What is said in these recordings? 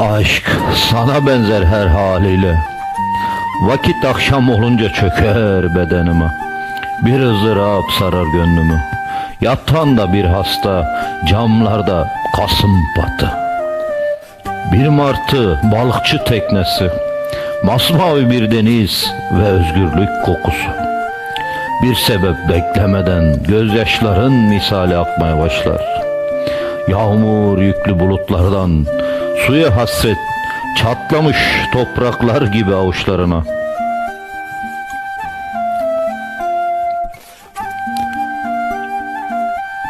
Aşk sana benzer her haliyle. Vakit akşam olunca çöker bedenime. Bir ızdırap sarar gönlümü. Yatan da bir hasta Camlarda kasım batı. Bir martı balıkçı teknesi. Masmavi bir deniz ve özgürlük kokusu. Bir sebep beklemeden gözyaşların misali akmaya başlar. Yağmur yüklü bulutlardan suya hasret çatlamış topraklar gibi avuçlarına.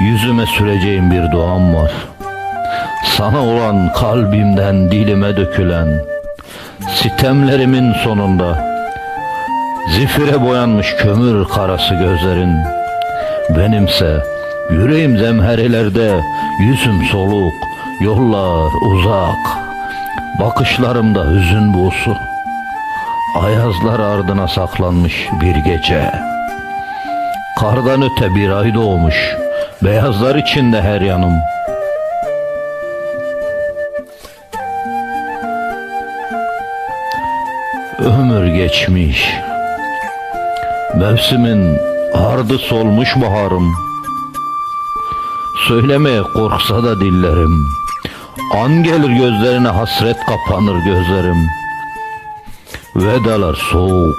Yüzüme süreceğim bir duam var. Sana olan kalbimden dilime dökülen sitemlerimin sonunda zifire boyanmış kömür karası gözlerin benimse yüreğim zemherelerde yüzüm soluk yollar uzak bakışlarımda hüzün buğusu. Ayazlar ardına saklanmış bir gece. Kardan öte bir ay doğmuş beyazlar içinde her yanım. Ömür geçmiş Mevsimin ardı solmuş baharım. Söylemeye korksa da dillerim An gelir gözlerine hasret kapanır gözlerim. Vedalar soğuk.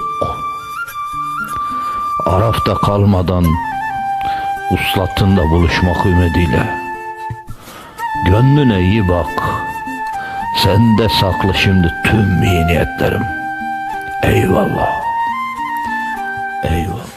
Arafta kalmadan Uslatında buluşmak ümidiyle. Gönlüne iyi bak. Sende saklı şimdi tüm iyi niyetlerim. Eyvallah. Eyvallah